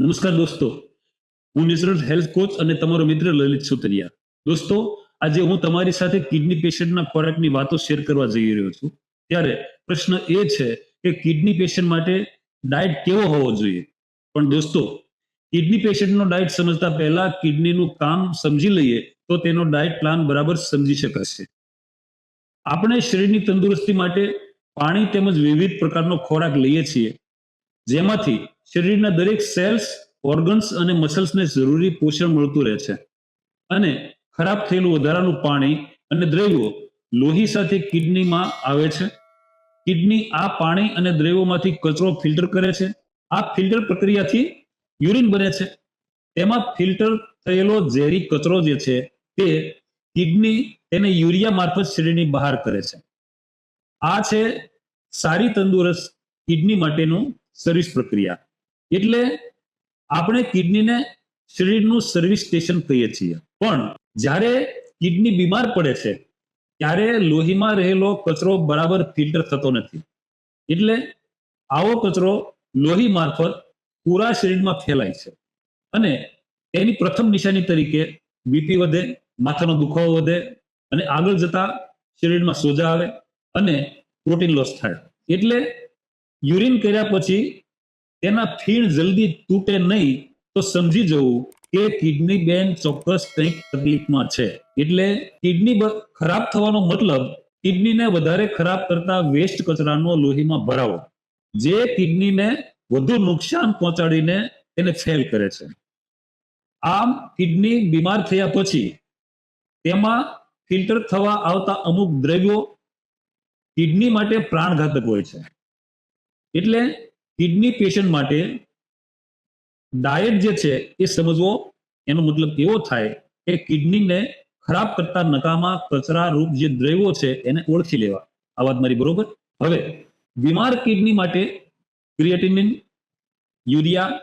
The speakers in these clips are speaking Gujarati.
નમસ્કાર દોસ્તો. હું નેચરલ હેલ્થ કોચ અને તમારો મિત્ર લલિત સુતરિયા. દોસ્તો, આજે હું તમારી સાથે કિડની પેશન્ટના ખોરાકની વાતો શેર કરવા જઈ રહ્યો છું. ત્યારે પ્રશ્ન એ છે કે કિડની પેશન્ટ માટે ડાયટ કેવો હોવો જોઈએ? પણ દોસ્તો, કિડની પેશન્ટનો ડાયટ સમજતા પહેલા કિડનીનું કામ સમજી લઈએ તો તેનો ડાયટ પ્લાન બરાબર સમજી શકાશે. આપણે શરીરની તંદુરસ્તી માટે પાણી તેમજ વિવિધ પ્રકારનો ખોરાક લઈએ છીએ. જેમાંથી શરીરના દરેક સેલ્સ ઓર્ગન્સ અને મસલ્સને જરૂરી પોષણ મળતું રહે છે. અને ખરાબ થયેલું વધારાનું પાણી અને દ્રવ્યો લોહી સાથે કિડનીમાં આવે છે. કિડની આ પાણી અને દ્રવ્યોમાંથી કચરો ફિલ્ટર કરે છે. આ ફિલ્ટર પ્રક્રિયાથી યુરિન બને છે. તેમાં ફિલ્ટર થયેલો ઝેરી કચરો જે છે તે કિડની તેને યુરિયા મારફત શરીરની બહાર કરે છે. આ છે સારી તંદુરસ્ત કિડની માટેનું સર્વિસ પ્રક્રિયા. એટલે આપણે કિડનીને શરીરનું સર્વિસ સ્ટેશન કહીએ છીએ. પણ જ્યારે કિડની બીમાર પડે છે, ત્યારે લોહીમાં રહેલો કચરો બરાબર ફિલ્ટર થતો નથી. એટલે આવો કચરો લોહી મારફત પૂરા શરીરમાં ફેલાય છે. અને એની પ્રથમ નિશાની તરીકે બીપી વધે, માથાનો દુખાવો વધે અને આગળ જતા શરીરમાં સોજા આવે અને પ્રોટીન લોસ થાય. એટલે યુરિન કર્યા પછી તેના ફીણ જલ્દી તૂટે નહીં, તો સમજી જવું કે કિડની બેન ચોક્કસ કંઈક તકલીફમાં છે. એટલે કિડની ખરાબ થવાનો મતલબ કિડનીને વધારે ખરાબ કરતા વેસ્ટ કચરાનો લોહીમાં ભરાવો. જે કિડનીને વધુ નુકસાન પહોંચાડીને તેને ફેલ કરે છે. આમ કિડની બીમાર થયા પછી તેમાં ફિલ્ટર થવા આવતા અમુક દ્રવ્યો કિડની માટે પ્રાણઘાતક હોય છે. એટલે કિડની પેશન્ટ માટે ડાયટ જે છે એ સમજવો, એનો મતલબ એવો થાય કે કિડનીને ખરાબ કરતા નકામા કચરા રૂપ જે દ્રવ્યો છે એને ઓળખી લેવા. આ વાત મારી બરોબર? હવે, બીમાર કિડની માટે ક્રિએટિનિન યુરિયા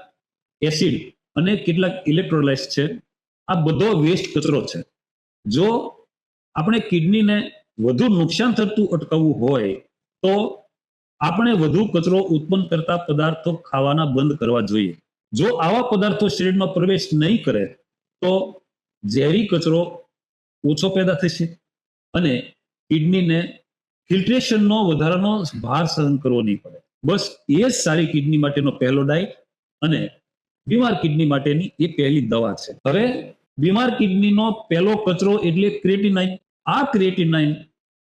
એસિડ અને કેટલાક ઇલેક્ટ્રોલાઇટ્સ છે, આ બધો વેસ્ટ કચરો છે. જો આપણે કિડનીને વધુ નુકસાન થતું અટકાવવું હોય, તો આપણે વધુ કચરો ઉત્પન્ન કરતા પદાર્થો ખાવાના બંધ કરવા જોઈએ. જો આવા પદાર્થો શરીરમાં પ્રવેશ નહીં કરે, તો ઝેરી કચરો ઓછો પેદા થશે અને કિડનીને ફિલ્ટ્રેશનનો વધારાનો ભાર સહન કરવો નહીં પડે. બસ એ જ સારી કિડની માટેનો પહેલો ડાયટ અને બીમાર કિડની માટેની એ પહેલી દવા છે. હવે બીમાર કિડનીનો પહેલો કચરો એટલે ક્રિએટિનાઇન આ ક્રિએટિનાઇન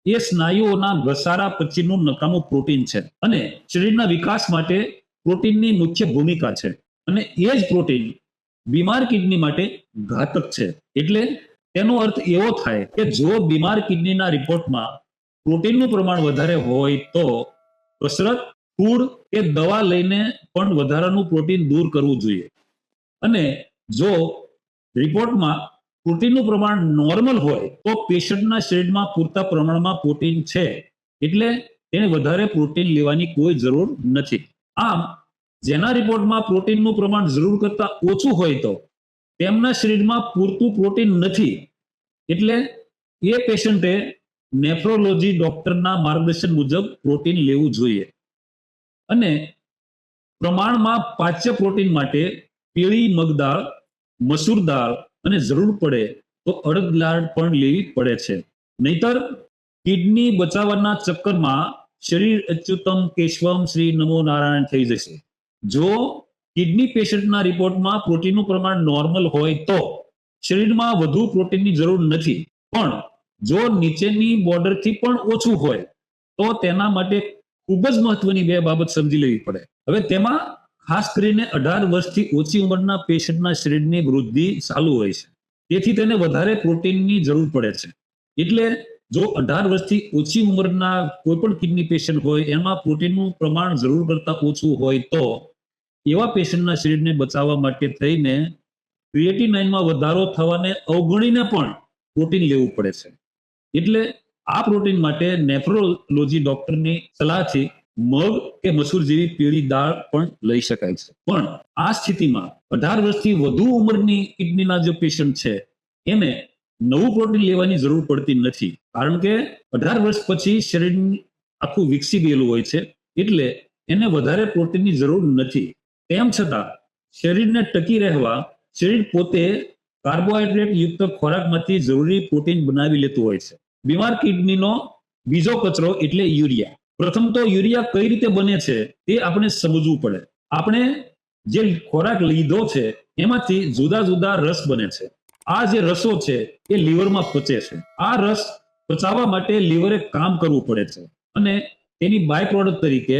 એ સ્નાયુઓના ઘસારા પછીનું નકામું પ્રોટીન છે. અને શરીરના વિકાસ માટે પ્રોટીનની મુખ્ય ભૂમિકા છે. અને એ જ પ્રોટીન બીમાર કિડની માટે ઘાતક છે. એટલે તેનો અર્થ એવો થાય કે જો બીમાર કિડનીના રિપોર્ટમાં પ્રોટીનનું પ્રમાણ વધારે હોય તો કસરત ફૂડ કે દવા લઈને પણ વધારાનું પ્રોટીન દૂર કરવું જોઈએ. અને જો રિપોર્ટમાં પ્રોટીનનું પ્રમાણ નોર્મલ હોય તો પેશન્ટના શરીરમાં પૂરતા પ્રમાણમાં પ્રોટીન છે. એટલે તેને વધારે પ્રોટીન લેવાની કોઈ જરૂર નથી. આમ, જેના રિપોર્ટમાં પ્રોટીનનું પ્રમાણ જરૂર કરતાં ઓછું હોય તો તેમના શરીરમાં પૂરતું પ્રોટીન નથી. એટલે એ પેશન્ટે નેફ્રોલોજી ડોક્ટરના માર્ગદર્શન મુજબ પ્રોટીન લેવું જોઈએ. અને પ્રમાણમાં પાચ્ય પ્રોટીન માટે પીળી મગદાળ, મસૂર દાળ અને જરૂર પડે તો અડગ દાળ પણ લેવી પડે છે. નહીતર કિડની બચાવવાના ચક્કરમાં શરીર અચ્યુતમ કેશવમ શ્રી નમો નારાયણ થઈ જશે. જો કિડની પેશન્ટના રિપોર્ટમાં પ્રોટીનનું પ્રમાણ નોર્મલ હોય તો શરીરમાં વધુ પ્રોટીનની જરૂર નથી. પણ જો નીચેની બોર્ડરથી પણ ઓછું હોય તો તેના માટે ખૂબ જ મહત્વની બે બાબત સમજી લેવી પડે. હવે તેમાં ખાસ કરીને અઢાર વર્ષથી ઓછી ઉંમરના પેશન્ટના શરીરની વૃદ્ધિ ચાલુ હોય છે. તેથી તેને વધારે પ્રોટીનની જરૂર પડે છે. એટલે જો અઢાર વર્ષથી ઓછી ઉંમરના કોઈ પણ કિડની પેશન્ટ હોય, એમાં પ્રોટીનનું પ્રમાણ જરૂર કરતા ઓછું હોય તો એવા પેશન્ટના શરીરને બચાવવા માટે થઈને ક્રિએટિનાઇનમાં વધારો થવાને અવગણીને પણ પ્રોટીન લેવું પડે છે. એટલે આ પ્રોટીન માટે નેફ્રોલોજી ડોક્ટરની સલાહથી મગ કે મસૂર જેવી પીળી દાળ પણ લઈ શકાય છે. પણ આ સ્થિતિમાં અઢાર વર્ષથી વધુ ઉંમરની કિડનીના જે પેશન્ટ છે, એને નવું પ્રોટીન લેવાની જરૂર પડતી નથી. કારણ કે અઢાર વર્ષ પછી શરીર આખું વિકસી ગયેલું હોય છે, એટલે એને વધારે પ્રોટીનની જરૂર નથી. તેમ છતાં, શરીરને ટકી રહેવા, શરીર પોતે કાર્બોહાઈડ્રેટ યુક્ત ખોરાકમાંથી જરૂરી પ્રોટીન બનાવી લેતું હોય છે. બીમાર કિડનીનો બીજો કચરો એટલે યુરિયા. પ્રથમ તો યુરિયા કઈ રીતે બને છે તે આપણે સમજવું પડે. આપણે જે ખોરાક લીધો છે એમાંથી જુદા જુદા રસ બને છે. આ જે રસો છે એ લીવરમાં પચે છે. આ રસ પચાવવા માટે લીવરે કામ કરવું પડે છે અને તેની બાય પ્રોડક્ટ તરીકે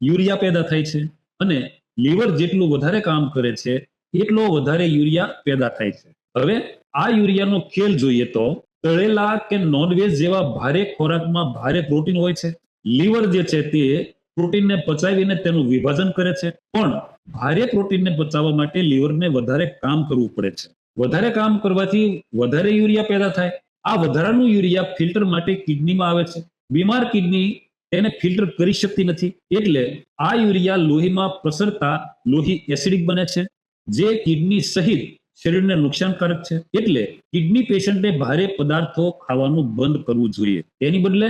યુરિયા પેદા થાય છે અને લીવર જેટલું વધારે કામ કરે છે એટલો વધારે યુરિયા પેદા થાય છે. હવે આ યુરિયાનો ખેલ જોઈએ તો તળેલા કે નોનવેજ જેવા ભારે ખોરાકમાં ભારે પ્રોટીન હોય છે. લીવર જે છે તે પ્રોટીનને પચાવીને તેનું વિભાજન કરે છે. પણ ભારે પ્રોટીનને પચાવવા માટે લીવરને વધારે કામ કરવું પડે છે. વધારે કામ કરવાથી વધારે યુરિયા પેદા થાય. આ વધારાનું યુરિયા ફિલ્ટર માટે કિડનીમાં આવે છે. બીમાર કિડની તેને ફિલ્ટર કરી શકતી નથી. એટલે આ યુરિયા લોહીમાં પ્રસરતા લોહી એસિડિક બને છે. જે કિડની સહિત શરીરને નુકસાનકારક છે. એટલે કિડની પેશન્ટને ભારે પદાર્થો ખાવાનું બંધ કરવું જોઈએ. તેની બદલે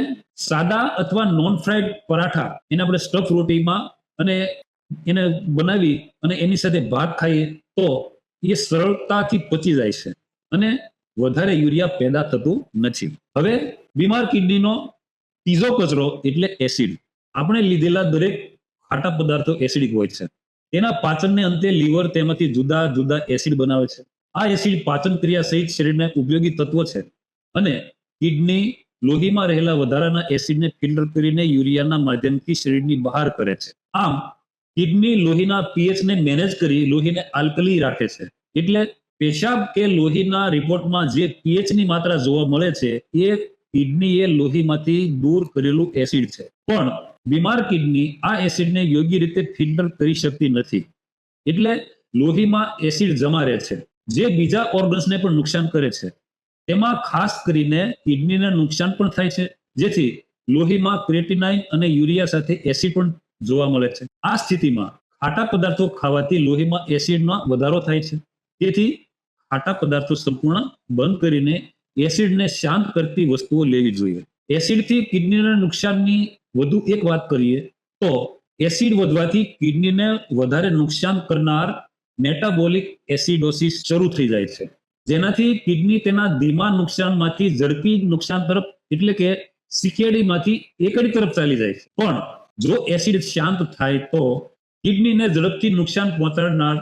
સાદા અથવા નોન ફ્રાઈડ પરાઠા એને આપણે સ્ટફ રોટીમાં અને એને બનાવી અને એની સાથે ભાત ખાઈએ તો એ સરળતાથી પચી જાય છે અને વધારે યુરિયા પેદા થતું નથી. હવે બીમાર કિડનીનો ત્રીજો કચરો એટલે એસિડ. આપણે લીધેલા દરેક ખાટા પદાર્થો એસિડિક હોય છે. તેના પાચનને અંતે લીવર તેમાંથી જુદા જુદા એસિડ બનાવે છે. આ એસિડ પાચન ક્રિયા સહિત શરીરને ઉપયોગી તત્વ છે અને કિડની લોહીમાં રહેલા વધારાના એસિડને ફિલ્ટર કરીને યુરિયાના માધ્યમથી શરીરની બહાર કરે છે. આમ, કિડની લોહીના પીએચને મેનેજ કરી લોહીને આલ્કલી રાખે છે. એટલે પેશાબ કે લોહીના રિપોર્ટમાં જે પીએચની માત્રા જોવા મળે છે, એ કિડની એ લોહીમાંથી દૂર કરેલું એસિડ છે. પણ બીમાર કિડની આ એસિડને યોગ્ય રીતે ફિલ્ટર કરી શકતી નથી. એટલે લોહીમાં એસિડ જમા રહે છે. જે બીજા ઓર્ગન્સને પણ નુકસાન કરે છે. તેમાં ખાસ કરીને કિડનીને નુકસાન પણ થાય છે. જેથી લોહીમાં ક્રેટિનાઇન અને યુરિયા સાથે એસિડ પણ જોવા મળે છે. આ સ્થિતિમાં ખાટા પદાર્થો ખાવાથી લોહીમાં એસિડનો વધારો થાય છે. તેથી ખાટા પદાર્થો સંપૂર્ણ બંધ કરીને એસિડને શાંત કરતી વસ્તુઓ લેવી જોઈએ. એસિડથી કિડનીના નુકસાનની વધુ એક વાત કરીએ તો એસિડ વધવાથી કિડનીને વધારે નુકસાન કરનાર મેટાબોલિક એસિડોસિસ શરૂ થઈ જાય છે. જેનાથી કિડની તેના ધીમા નુકસાનમાંથી, ઝડપી નુકસાન તરફ, એટલે કે સીકેડીમાંથી એકડી તરફ ચાલી જાય છે. પણ જો એસિડ શાંત થાય તો કિડનીને ઝડપથી નુકસાન પહોંચાડનાર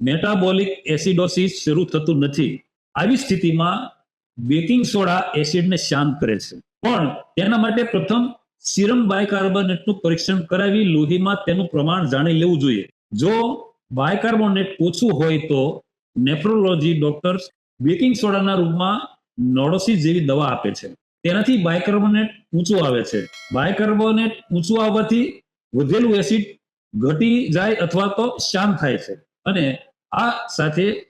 મેટાબોલિક એસિડોસિસ શરૂ થતું નથી. આવી સ્થિતિમાં બેકિંગ સોડા એસિડને શાંત કરે છે. પણ તેના માટે પ્રથમ સિરમ બાયકાર્બોનેટનું પરીક્ષણ કરાવી લોહીમાં તેનું પ્રમાણ જાણી લેવું જોઈએ. જો બાયકાર્બોનેટ ઓછું હોય તો નેફ્રોલોજી ડોક્ટર્સ બેકિંગ સોડાના રૂપમાં નોડોસી જેવી દવા આપે છે. તેનાથી બાયકાર્બોનેટ ઊંચું આવે છે. બાયકાર્બોનેટ ઊંચું આવવાથી વધેલું એસિડ ઘટી જાય અથવા તો શાંત થાય છે. અને આ સાથે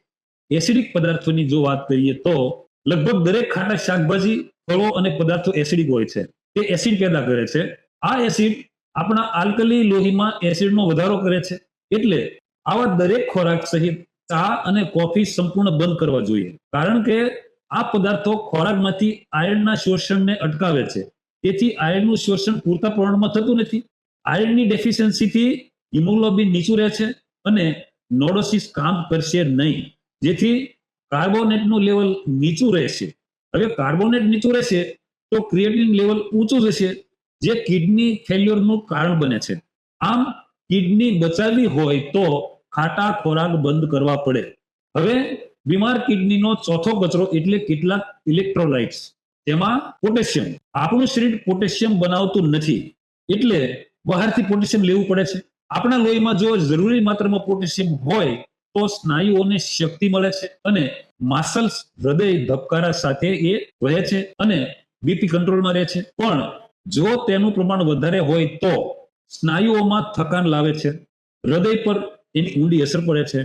એસિડિક પદાર્થોની જો વાત કરીએ તો લગભગ દરેક ખાટા શાકભાજી, ફળો અને પદાર્થો એસિડિક હોય છે. તે એસિડ પેદા કરે છે. આ એસિડ આપણા આલ્કલી લોહીમાં એસિડનો વધારો કરે છે. એટલે આવા દરેક ખોરાક સહિત ચા અને કોફી સંપૂર્ણ બંધ કરવા જોઈએ. કારણ કે આ પદાર્થો ખોરાકમાંથી આયર્નના શોષણને અટકાવે છે. તેથી આયર્નનું શોષણ પૂરતા પ્રમાણમાં થતું નથી. આયર્નની ડેફિશિયન્સીથી હિમોગ્લોબિન નીચું રહે છે અને નોડોસિસ કામ કરશે નહીં. જેથી કાર્બોનેટનું લેવલ નીચું રહેશે. હવે કાર્બોનેટ નીચું રહેશે તો ક્રિએટિન લેવલ ઊંચું જશે જે કિડની ફેલ્યોરનું કારણ બને છે. આમ કિડની બચાવવી હોય તો ખાટા ખોરાક બંધ કરવા પડે. હવે બીમાર કિડનીનો ચોથો કચરો એટલે કેટલાક ઇલેક્ટ્રોલાઇટ્સ તેમાં પોટેશિયમ આપણું શરીર પોટેશિયમ બનાવતું નથી. એટલે બહારથી પોટેશિયમ લેવું પડે છે. આપણા લોહીમાં જો જરૂરી માત્રામાં પોટેશિયમ હોય, તો સ્નાયુઓને શક્તિ મળે છે અને માસલ્સ હૃદય ધબકારા સાથે એ રહે છે અને બીપી કંટ્રોલમાં રહે છે. પણ જો તેનું પ્રમાણ વધારે હોય તો સ્નાયુઓમાં થકાન લાવે છે. હૃદય પર એની ઊંડી અસર પડે છે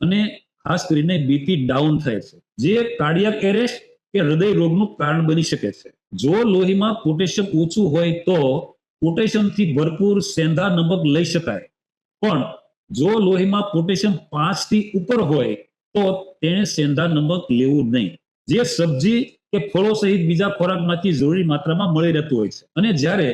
અને ખાસ કરીને બીપી ડાઉન થાય છે. જે કાર્ડિયાક એરેસ્ટ કે હૃદય રોગનું કારણ બની શકે છે. જો લોહીમાં પોટેશિયમ ઓછું હોય તો પોટેશિયમથી ભરપૂર સેંધા નમક લઈ શકાય. પણ જો લોહીમાં પોટેશિયમ પાંચથી ઉપર હોય તો તેણે સેંધા નમક લેવું નહીં. જે સબ્જી કે ફળો સહિત બીજા ખોરાકમાંથી જરૂરી માત્રામાં મળી રહેતું હોય છે. અને જ્યારે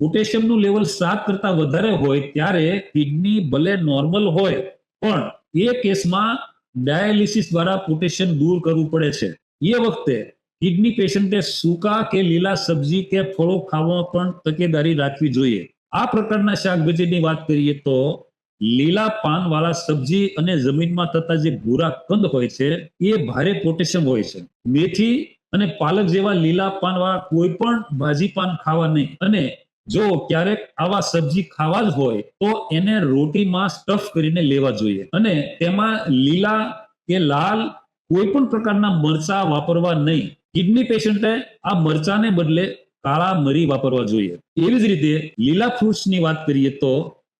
પોટેશિયમનું લેવલ સાત કરતા વધારે હોય, ત્યારે કિડની ભલે નોર્મલ હોય, પણ એ કેસમાં ડાયાલિસિસ દ્વારા પોટેશિયમ દૂર કરવું પડે છે. એ વખતે કિડની પેશન્ટે સૂકા કે લીલા સબ્જી કે ફળો ખાવા પણ તકેદારી રાખવી જોઈએ. આ પ્રકારના શાકભાજીની વાત કરીએ તો લીલા પાન વાળા સબ્જી અને જમીનમાં થતા જે ભૂરા કંદ હોય છે, એ ભારે પોટેશિયમ હોય છે. મેથી અને પાલક જેવા લીલા પાન વાળા કોઈ પણ ભાજી પાન ખાવા નહીં. અને જો ક્યારેક આવા સબ્જી ખાવા જ હોય, તો એને રોટીમાં સ્ટફ કરીને લેવા જોઈએ. અને તેમાં લીલા કે લાલ કોઈ પણ પ્રકારના મરચા વાપરવા નહીં. કિડની પેશન્ટે આ મરચાને બદલે કાળા મરી વાપરવા જોઈએ. એવી જ રીતે લીલા ફ્રૂટ્સની વાત કરીએ તો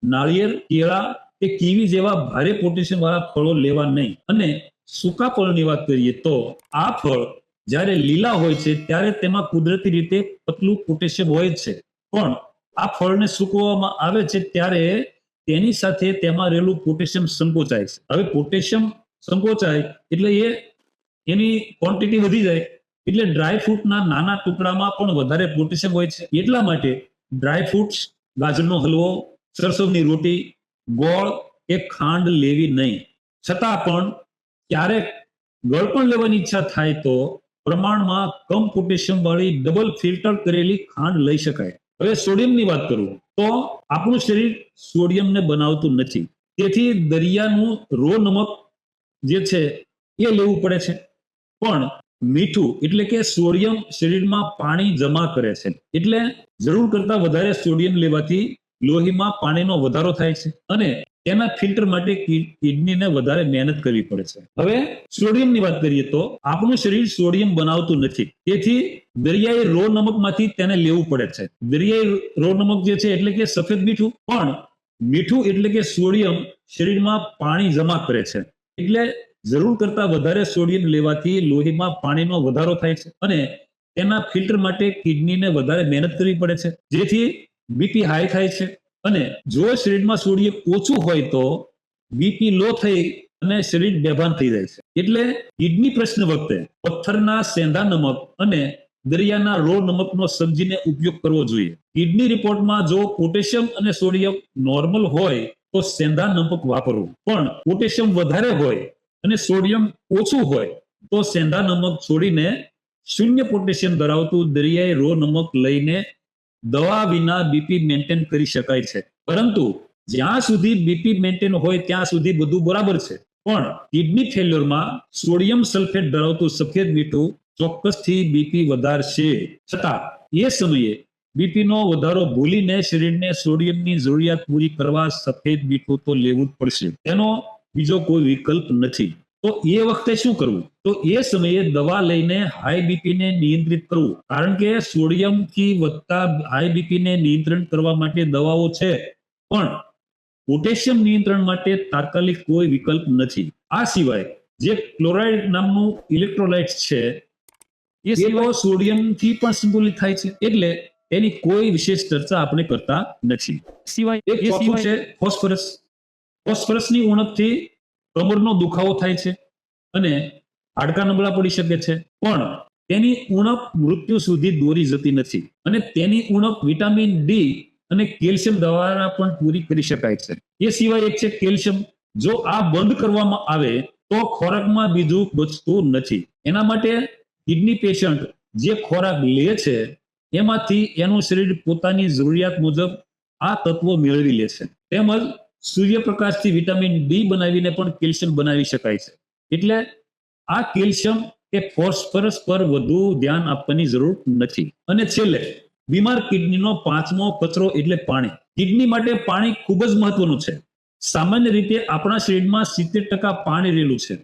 નાળિયેર, કેળા કે કીવી જેવા ભારે પોટેશિયમ વાળા ફળો લેવા નહીં. અને સૂકા ફળની વાત કરીએ તો આ ફળ જ્યારે લીલા હોય છે, ત્યારે તેમાં કુદરતી રીતે પતલું પોટેશિયમ હોય છે. પણ આ ફળને સૂકવવામાં આવે છે ત્યારે તેની સાથે તેમાં રહેલું પોટેશિયમ સંકોચાય છે. હવે પોટેશિયમ સંકોચાય એટલે એ એની ક્વોન્ટિટી વધી જાય. એટલે ડ્રાય ફ્રૂટના નાના ટુકડામાં પણ વધારે પોટેશિયમ હોય છે. એટલા માટે ડ્રાય ફ્રૂટ્સ ગાજરનો હલવો, સરસવની રોટી, ગોળ કે ખાંડ લેવી નહીં. છતાં પણ ક્યારેક ગળપણ લેવાની ઈચ્છા થાય તો પ્રમાણમાં કમ પોટેશિયમ વાળી ડબલ ફિલ્ટર કરેલી ખાંડ લઈ શકાય. હવે સોડિયમની વાત કરું, તો આપણું શરીર સોડિયમને બનાવતું નથી. તેથી દરિયાનું રો નમક જે છે, એ લેવું પડે છે. પણ મીઠું એટલે કે સોડિયમ શરીરમાં પાણી જમા કરે છે. એટલે જરૂર કરતા વધારે સોડિયમ લેવાથી લોહીમાં પાણીનો વધારો થાય છે અને તેના ફિલ્ટર માટે કિડનીને વધારે મહેનત કરવી પડે છે. હવે સોડિયમની વાત કરીએ તો આપણું શરીર સોડિયમ બનાવતું નથી. તેથી દરિયાઈ રો નમકમાંથી તેને લેવું પડે છે. દરિયાઈ રો નમક જે છે એટલે કે સફેદ મીઠું, પણ મીઠું એટલે કે સોડિયમ શરીરમાં પાણી જમા કરે છે. એટલે જરૂર કરતા વધારે સોડિયમ લેવાથી લોહીમાં પાણીનો વધારો થાય છે અને તેના ફિલ્ટર માટે કિડનીને વધારે મહેનત કરવી પડે છે. જેથી બીપી હાઈ થાય છે. અને જો શરીરમાં સોડિયમ ઓછું હોય તો બીપી લો થઈ અને શરીર બેભાન થઈ જાય છે. એટલે કિડની પ્રશ્ન વખતે પથ્થરના સેંધા નમક અને દરિયાના રો નમકનો સમજીને ઉપયોગ કરવો જોઈએ. કિડની રિપોર્ટમાં જો પોટેશિયમ અને સોડિયમ નોર્મલ હોય તો સેંધા નમક વાપરવું. પણ પોટેશિયમ વધારે હોય અને સોડિયમ ઓછું હોય તો સેંધા નમક છોડીને શૂન્ય પોટેશિયમ ધરાવતું દરિયાઈ રો નમક લઈને દવા વિના બીપી મેન્ટેન કરી શકાય છે. પરંતુ જ્યાં સુધી બીપી મેન્ટેન હોય ત્યાં સુધી બધું બરાબર છે. પણ કિડની ફેલ્યોરમાં સોડિયમ સલ્ફેટ ધરાવતું સફેદ મીઠું ચોક્કસથી બીપી વધારશે. છતાં એ સમયે બીપીનો વધારો ભૂલીને શરીરને સોડિયમની જરૂરિયાત પૂરી કરવા સફેદ મીઠું તો લેવું જ પડશે. તેનો બીજો કોઈ વિકલ્પ નથી. તો એ વખતે શું કરવું? તો એ સમયે દવા લઈને હાઈ બીપીને નિયંત્રિત કરવું. કારણ કે સોડિયમથી વધતા હાઈ બીપીને નિયંત્રણ કરવા માટે દવાઓ છે. પણ પોટેશિયમ નિયંત્રણ માટે તાત્કાલિક કોઈ વિકલ્પ નથી. આ સિવાય જે ક્લોરાઇડ નામનું ઇલેક્ટ્રોલાઇટ છે એ સિવાય સોડિયમથી પણ સંતુલિત થાય છે. એટલે એની કોઈ વિશેષ ચર્ચા આપણે કરતા નથી. સિવાય એક છે ફોસ્ફરસ. ફોસ્ફરસની ઉણપથી કમરનો દુખાવો થાય છે અને હાડકા નબળા પડી શકે છે. પણ તેની ઉણપ મૃત્યુ સુધી દોરી જતી નથી અને તેની ઉણપ વિટામિન ડી અને કેલ્શિયમ દ્વારા પણ પૂરી કરી શકાય છે. એ સિવાય એક છે કેલ્શિયમ. જો આ બંધ કરવામાં આવે તો ખોરાકમાં બીજું બચતું નથી. એના માટે કિડની પેશન્ટ જે ખોરાક લે છે એમાંથી એનું શરીર પોતાની જરૂરિયાત મુજબ આ તત્વો મેળવી લે છે. તેમજ સૂર્યપ્રકાશથી વિટામિન ડી બનાવીને પણ કેલ્શિયમ બનાવી શકાય છે. એટલે આ કેલ્શિયમ એ ફોસ્ફરસ પર વધુ ધ્યાન આપવાની જરૂર નથી. અને છેલ્લે, બીમાર કિડનીનો પાંચમો કચરો એટલે પાણી. કિડની માટે પાણી ખૂબ જ મહત્વનું છે. સામાન્ય રીતે આપણા શરીરમાં સિત્તેર ટકા પાણી રહેલું છે.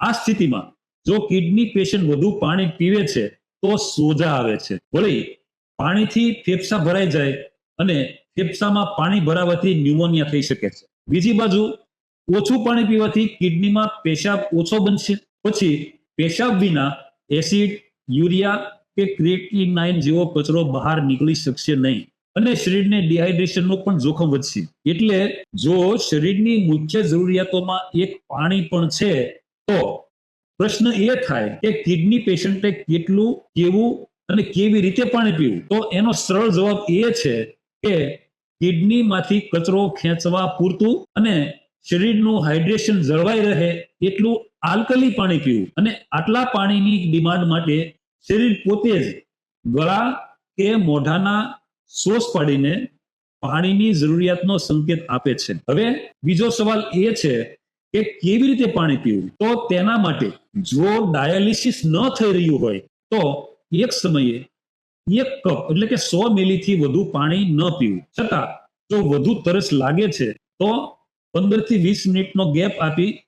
આ સ્થિતિમાં જો કિડની પેશન્ટ વધુ પાણી પીવે છે, તો સોજા આવે છે. વળી પાણીથી ફેફસા ભરાઈ જાય અને ફેફસામાં પાણી ભરાવાથી ન્યુમોનિયા થઈ શકે છે. બીજી બાજુ, ઓછું પાણી પીવાથી કિડનીમાં પેશાબ ઓછો બનશે. પછી, પેશાબ વિના એસિડ, યુરિયા કે ક્રિએટિનાઇન જેવો કચરો બહાર નીકળી શકશે નહીં અને શરીરને ડિહાઇડ્રેશનનું પણ જોખમ વધશે. એટલે જો શરીરની મુખ્ય જરૂરિયાતોમાં એક પાણી પણ છે, તો પ્રશ્ન એ થાય કે કિડની પેશન્ટે કેટલું, કેવું અને કેવી રીતે પાણી પીવું? તો એનો સરળ જવાબ એ છે કે કિડનીમાંથી કચરો ખેંચવા પૂરતું અને શરીરનું હાઇડ્રેશન જળવાઈ રહે એટલું આલ્કલી પાણી પીવું. અને આટલા પાણીની ડિમાન્ડ માટે શરીર પોતે જ ગળા કે મોઢાના સોસ પાડીને પાણીની જરૂરિયાતનો સંકેત આપે છે. હવે બીજો સવાલ એ છે કે કેવી રીતે પાણી પીવું? તો તેના માટે જો ડાયાલિસિસ ન થઈ રહ્યું હોય, તો એક સમયે એક કપ એટલે કે સો મિલીથી વધુ પાણી ન પીવું. છતાં, જો વધુ તરસ લાગે છે, તો પંદરથી વીસ મિનિટનો ગેપ આપી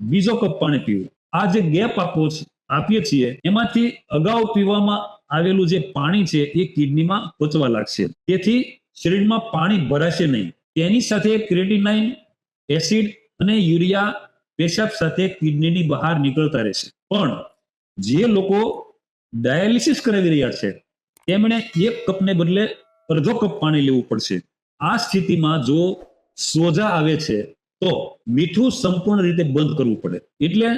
બીજો કપ પાણી પીવું. આ જે ગેપ આપો છે- આપીએ છીએ, એમાંથી અગાઉ પીવામાં આવેલું જે પાણી છે, એ કિડનીમાં પચવા લાગશે. તેથી શરીરમાં પાણી ભરાશે નહીં. તેની સાથે ક્રેટિનાઇન, એસિડ અને યુરિયા પેશાબ સાથે કિડનીની બહાર નીકળતા રહેશે. પણ જે લોકો ડાયાલિસિસ કરાવી રહ્યા છે તેમણે એક કપને બદલે અડધો કપ પાણી લેવું પડશે. આ સ્થિતિમાં જો સોજા આવે છે, તો મીઠું સંપૂર્ણ રીતે બંધ કરવું પડે. એટલે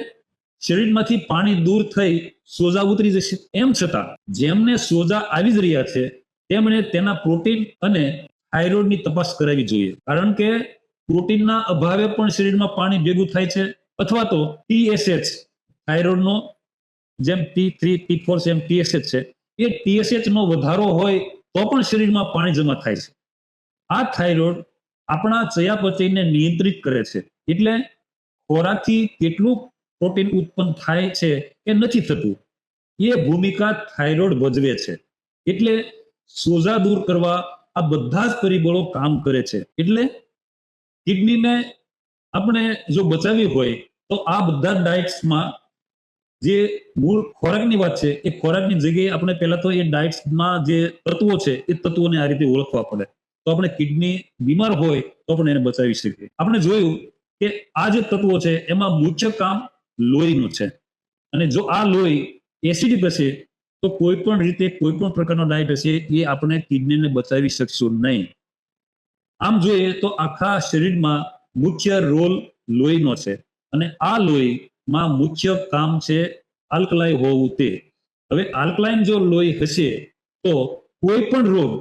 શરીરમાંથી પાણી દૂર થઈ સોજા ઉતરી જશે. એમ છતાં, જેમને સોજા આવી જ રહ્યા છે, તેમણે તેના પ્રોટીન અને થાઇરોઇડની તપાસ કરાવી જોઈએ. કારણ કે પ્રોટીનના અભાવે પણ શરીરમાં પાણી ભેગું થાય છે, અથવા તો ટીએસએચ થાઇરોઇડનો, જેમ ટી થ્રી ટી ફોર એમ ટીએસએચ છે એ ટીએસએચ નો વધારો હોય તો પણ શરીરમાં પાણી જમા થાય છે. આ થાઇરોઇડ આપણા ચયાપચયને નિયંત્રિત કરે છે. એટલે ખોરાકથી કેટલું પ્રોટીન ઉત્પન્ન થાય છે કે નથી થતું. એ ભૂમિકા થાઇરોઇડ ભજવે છે. એટલે સોજા દૂર કરવા આ બધા જ પરિબળો કામ કરે છે. એટલે કિડનીને આપણે જો બચાવી હોય તો આ બધા ડાયટ્સમાં જે મૂળ ખોરાકની વાત છે, એ ખોરાકની જગ્યાએ આપણે પહેલા તો એ ડાયટ્સમાં જે તત્વો છે, એ તત્વોને આ રીતે ઓળખવા પડે. તો આપણે કિડની બીમાર હોય, તો પણ એને બચાવી શકીએ. આપણે જોયું કે આ જે તત્વો છે, એમાં મુખ્ય કામ લોહીનું છે. અને જો આ લોહી એસિડિક હશે તો કોઈ પણ રીતે કોઈ પણ પ્રકારનો ડાયટ હશે, એ આપણે કિડનીને બચાવી શકશું નહીં. આમ જોઈએ તો આખા શરીરમાં મુખ્ય રોલ લોહીનો છે. અને આ લોહીમાં મુખ્ય કામ છે આલ્કલાઈ હોવું તે. હવે આલ્કલાઇન જો લોહી હશે તો કોઈ પણ રોગ,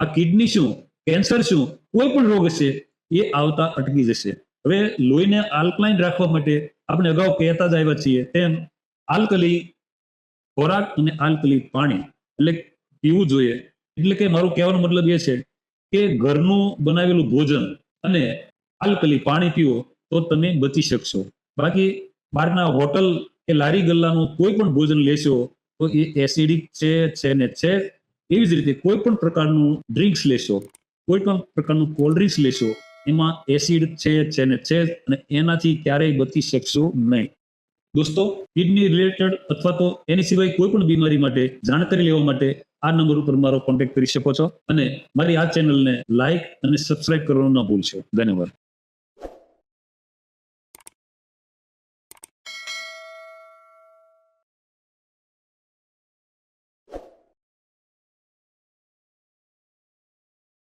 આ કિડની શું કેન્સર શું, કોઈ પણ રોગ હશે, એ આવતા અટકી જશે. હવે લોહીને આલ્કલાઇન રાખવા માટે આપણે અગાઉ કહેતા જ આવ્યા છીએ તેમ આલ્કલી ખોરાક અને આલ્કલી પાણી, એટલે પીવું જોઈએ. એટલે કે મારું કહેવાનો મતલબ એ છે કે ઘરનું બનાવેલું ભોજન અને આલ્કલી પાણી પીવો તો તમે બચી શકશો. બાકી બહારના હોટલ કે લારી ગલ્લાનું કોઈ પણ ભોજન લેશો, તો એ એસિડિક છે છે ને છે, એવી જ રીતે કોઈ પણ પ્રકારનું ડ્રિંક્સ લેશો, કોઈ પણ પ્રકારનું કોલ્ડ ડ્રિંક્સ લેશો, એમાં એસિડ છે છે ને છે, અને એનાથી ક્યારેય બચી શકશો નહીં. દોસ્તો કિડની રિલેટેડ અથવા તો એની સિવાય કોઈ પણ બીમારી માટે જાણકારી લેવા માટે આ નંબર ઉપર મારો કોન્ટેક્ટ કરી શકો છો. અને મારી આ ચેનલને લાઈક અને સબસ્ક્રાઇબ કરવાનું ન ભૂલશો. ધન્યવાદ.